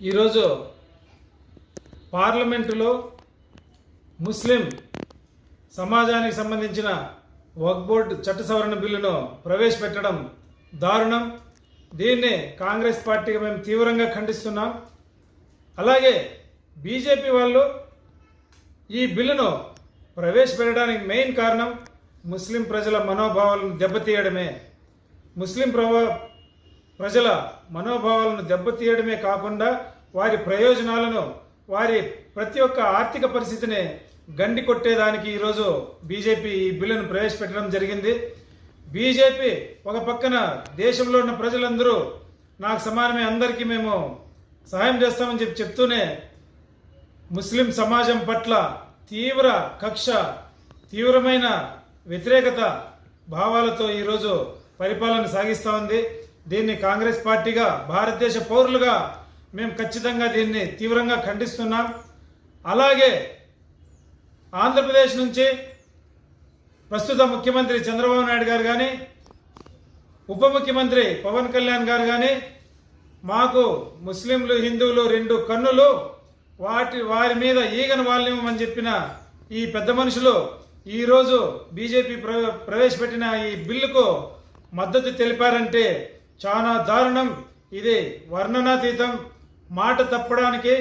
ఈరోజు పార్లమెంటులో ముస్లిం సమాజానికి సంబంధించిన వక్ బోర్డు చట్ట సవరణ బిల్లును ప్రవేశపెట్టడం దారుణం. దీన్ని కాంగ్రెస్ పార్టీగా మేము తీవ్రంగా ఖండిస్తున్నాం. అలాగే బీజేపీ వాళ్ళు ఈ బిల్లును ప్రవేశపెట్టడానికి మెయిన్ కారణం ముస్లిం ప్రజల మనోభావాలను దెబ్బతీయడమే. ముస్లిం ప్రభా ప్రజల మనోభావాలను దెబ్బతీయడమే కాకుండా వారి ప్రయోజనాలను వారి ప్రతి ఒక్క ఆర్థిక పరిస్థితిని గండి కొట్టేదానికి ఈరోజు బీజేపీ ఈ బిల్లును ప్రవేశపెట్టడం జరిగింది. బీజేపీ ఒక పక్కన దేశంలో ఉన్న ప్రజలందరూ నాకు సమానమే అందరికీ మేము సహాయం చేస్తామని చెప్పి చెప్తూనే ముస్లిం సమాజం పట్ల తీవ్ర కక్ష తీవ్రమైన వ్యతిరేకత భావాలతో ఈరోజు పరిపాలన సాగిస్తూ ఉంది. దీన్ని కాంగ్రెస్ పార్టీగా భారతదేశ పౌరులుగా మేము ఖచ్చితంగా దీన్ని తీవ్రంగా ఖండిస్తున్నాం. అలాగే ఆంధ్రప్రదేశ్ నుంచి ప్రస్తుత ముఖ్యమంత్రి చంద్రబాబు నాయుడు గారు కానీ ఉప ముఖ్యమంత్రి పవన్ కళ్యాణ్ గారు కానీ మాకు ముస్లింలు హిందువులు రెండు కన్నులు వాటి వారి మీద ఈగను అని చెప్పిన ఈ పెద్ద మనుషులు ఈరోజు బీజేపీ ప్ర ప్రవేశపెట్టిన ఈ బిల్లుకు మద్దతు తెలిపారంటే చాలా దారుణం. ఇది వర్ణనాతీతం. మాట తప్పడానికి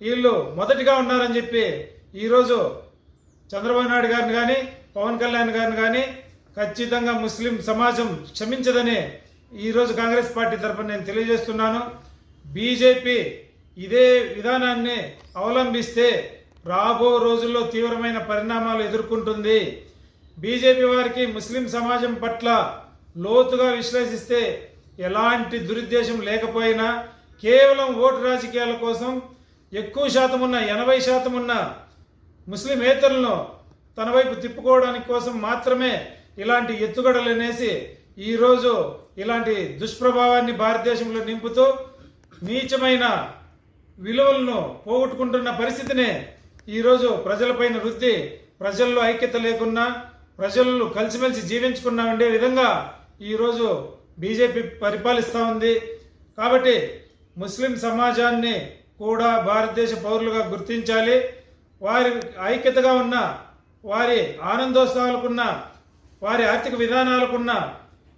వీళ్ళు మొదటిగా ఉన్నారని చెప్పి ఈరోజు చంద్రబాబు నాయుడు గారిని కానీ పవన్ కళ్యాణ్ గారిని కానీ ఖచ్చితంగా ముస్లిం సమాజం క్షమించదని ఈరోజు కాంగ్రెస్ పార్టీ తరఫున నేను తెలియజేస్తున్నాను. బీజేపీ ఇదే విధానాన్ని అవలంబిస్తే రాబో రోజుల్లో తీవ్రమైన పరిణామాలు ఎదుర్కొంటుంది. బీజేపీ వారికి ముస్లిం సమాజం పట్ల లోతుగా విశ్లేషిస్తే ఎలాంటి దురుద్దేశం లేకపోయినా కేవలం ఓటు రాజకీయాల కోసం ఎక్కువ శాతం ఉన్న ఎనభై శాతం ఉన్న ముస్లిమేతరులను తన వైపు తిప్పుకోవడానికి కోసం మాత్రమే ఇలాంటి ఎత్తుగడలు అనేసి ఈరోజు ఇలాంటి దుష్ప్రభావాన్ని భారతదేశంలో నింపుతూ నీచమైన విలువలను పోగొట్టుకుంటున్న పరిస్థితిని ఈరోజు ప్రజలపైన వృత్తి ప్రజల్లో ఐక్యత లేకున్నా ప్రజలు కలిసిమెలిసి జీవించుకున్నా ఉండే విధంగా ఈరోజు బీజేపీ పరిపాలిస్తూ ఉంది. కాబట్టి ముస్లిం సమాజాన్ని కూడా భారతదేశ పౌరులుగా గుర్తించాలి. వారి ఐక్యతగా ఉన్న వారి ఆనందోత్సవాలకున్న వారి ఆర్థిక విధానాలకున్న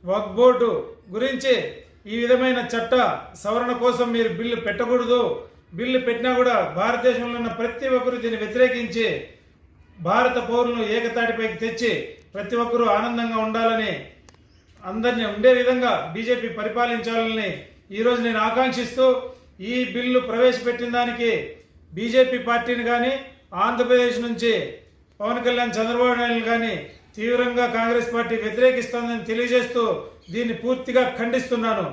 వక్ బోర్డు గురించి ఈ విధమైన చట్ట సవరణ కోసం మీరు బిల్లు పెట్టకూడదు. బిల్లు పెట్టినా కూడా భారతదేశంలో ఉన్న ప్రతి ఒక్కరు దీన్ని వ్యతిరేకించి భారత పౌరులను ఏకతాటిపైకి తెచ్చి ప్రతి ఒక్కరూ ఆనందంగా ఉండాలని అందరినీ ఉండే విధంగా బీజేపీ పరిపాలించాలని ఈరోజు నేను ఆకాంక్షిస్తూ ఈ బిల్లు ప్రవేశపెట్టిన దానికి బీజేపీ పార్టీని కానీ ఆంధ్రప్రదేశ్ నుంచి పవన్ కళ్యాణ్ చంద్రబాబు నాయుడు కానీ తీవ్రంగా కాంగ్రెస్ పార్టీ వ్యతిరేకిస్తోందని తెలియజేస్తూ దీన్ని పూర్తిగా ఖండిస్తున్నాను.